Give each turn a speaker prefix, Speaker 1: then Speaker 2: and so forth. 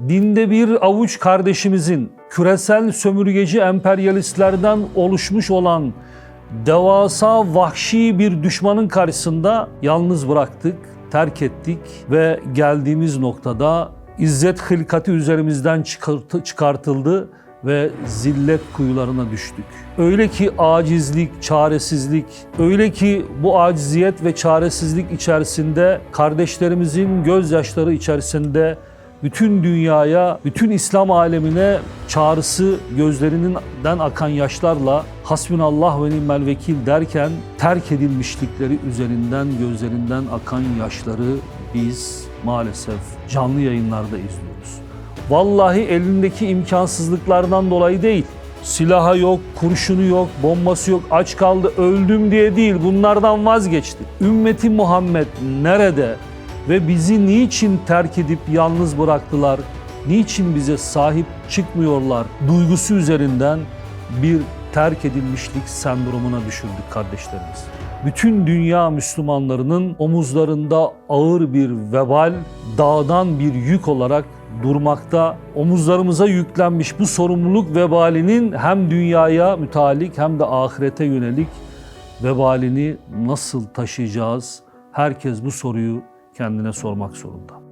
Speaker 1: binde bir avuç kardeşimizin küresel sömürgeci emperyalistlerden oluşmuş olan devasa vahşi bir düşmanın karşısında yalnız bıraktık, terk ettik ve geldiğimiz noktada izzet hılkati üzerimizden çıkartı- çıkartıldı ve zillet kuyularına düştük. Öyle ki acizlik, çaresizlik, öyle ki bu aciziyet ve çaresizlik içerisinde kardeşlerimizin gözyaşları içerisinde bütün dünyaya, bütün İslam alemine çağrısı gözlerinden akan yaşlarla hasbunallah ve ni'mel vekil derken terk edilmişlikleri üzerinden gözlerinden akan yaşları biz maalesef canlı yayınlarda izliyoruz. Vallahi elindeki imkansızlıklardan dolayı değil. Silahı yok, kurşunu yok, bombası yok, aç kaldı, öldüm diye değil. Bunlardan vazgeçti. Ümmeti Muhammed nerede ve bizi niçin terk edip yalnız bıraktılar? Niçin bize sahip çıkmıyorlar? Duygusu üzerinden bir terk edilmişlik sendromuna düşürdük kardeşlerimiz. Bütün dünya Müslümanlarının omuzlarında ağır bir vebal, dağdan bir yük olarak durmakta. Omuzlarımıza yüklenmiş bu sorumluluk vebalinin hem dünyaya mütalik hem de ahirete yönelik vebalini nasıl taşıyacağız? Herkes bu soruyu kendine sormak zorunda.